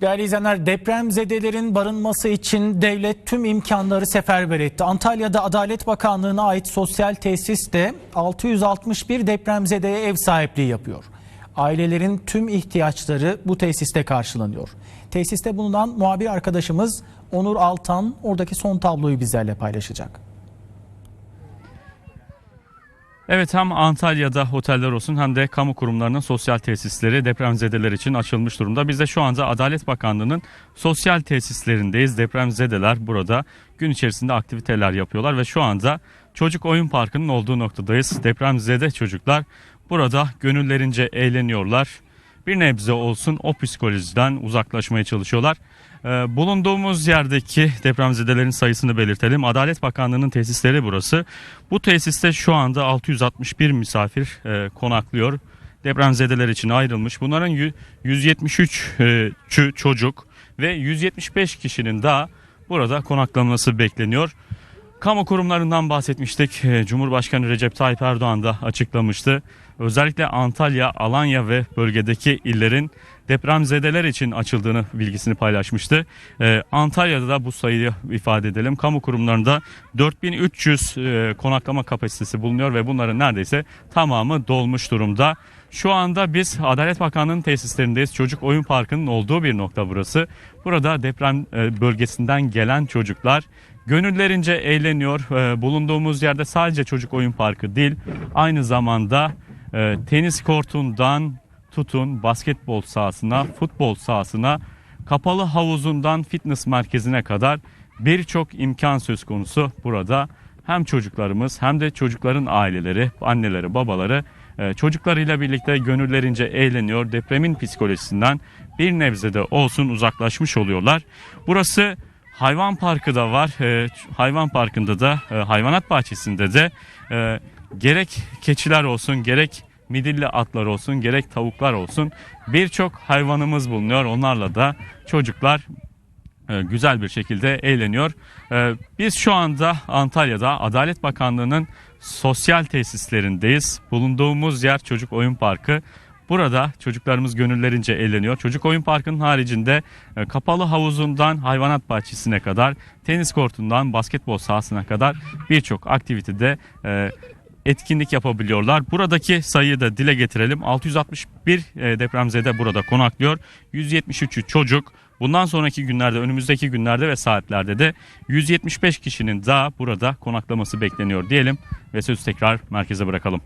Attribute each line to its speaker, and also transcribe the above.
Speaker 1: Değerli izleyenler depremzedelerin barınması için devlet tüm imkanları seferber etti. Antalya'da Adalet Bakanlığı'na ait sosyal tesis de 661 depremzedeye ev sahipliği yapıyor. Ailelerin tüm ihtiyaçları bu tesiste karşılanıyor. Tesiste bulunan muhabir arkadaşımız Onur Altan oradaki son tabloyu bizlerle paylaşacak.
Speaker 2: Evet hem Antalya'da oteller olsun hem de kamu kurumlarının sosyal tesisleri depremzedeler için açılmış durumda. Biz de şu anda Adalet Bakanlığı'nın sosyal tesislerindeyiz. Depremzedeler burada gün içerisinde aktiviteler yapıyorlar ve şu anda çocuk oyun parkının olduğu noktadayız. Depremzede çocuklar burada gönüllerince eğleniyorlar. Bir nebze olsun o psikolojiden uzaklaşmaya çalışıyorlar. Ee, bulunduğumuz yerdeki depremzedelerin sayısını belirtelim. Adalet Bakanlığı'nın tesisleri burası. Bu tesiste şu anda 661 misafir e, konaklıyor. Depremzedeler için ayrılmış. Bunların yü- 173 e, çocuk ve 175 kişinin daha burada konaklaması bekleniyor. Kamu kurumlarından bahsetmiştik. Ee, Cumhurbaşkanı Recep Tayyip Erdoğan da açıklamıştı. Özellikle Antalya, Alanya ve bölgedeki illerin depremzedeler için açıldığını bilgisini paylaşmıştı. Ee, Antalya'da da bu sayıyı ifade edelim. Kamu kurumlarında 4300 e, konaklama kapasitesi bulunuyor ve bunların neredeyse tamamı dolmuş durumda. Şu anda biz Adalet Bakanlığı'nın tesislerindeyiz. Çocuk Oyun Parkı'nın olduğu bir nokta burası. Burada deprem e, bölgesinden gelen çocuklar gönüllerince eğleniyor. E, Bulunduğumuz yerde sadece çocuk oyun parkı değil, aynı zamanda e, tenis kortundan tutun basketbol sahasına, futbol sahasına, kapalı havuzundan fitness merkezine kadar birçok imkan söz konusu burada. Hem çocuklarımız hem de çocukların aileleri, anneleri, babaları e, çocuklarıyla birlikte gönüllerince eğleniyor. Depremin psikolojisinden bir nebze de olsun uzaklaşmış oluyorlar. Burası hayvan parkı da var. E, hayvan parkında da e, hayvanat bahçesinde de e, gerek keçiler olsun gerek midilli atlar olsun gerek tavuklar olsun birçok hayvanımız bulunuyor. Onlarla da çocuklar e, güzel bir şekilde eğleniyor. E, Biz şu anda Antalya'da Adalet Bakanlığı'nın sosyal tesislerindeyiz. Bulunduğumuz yer Çocuk Oyun Parkı. Burada çocuklarımız gönüllerince eğleniyor. Çocuk Oyun Parkı'nın haricinde e, kapalı havuzundan hayvanat bahçesine kadar, tenis kortundan basketbol sahasına kadar birçok aktivitede e, etkinlik yapabiliyorlar. Buradaki sayıyı da dile getirelim. 661 e, depremzede burada konaklıyor. 173'ü çocuk. Bundan sonraki günlerde, önümüzdeki günlerde ve saatlerde de 175 kişinin daha burada konaklaması bekleniyor diyelim ve sözü tekrar merkeze bırakalım.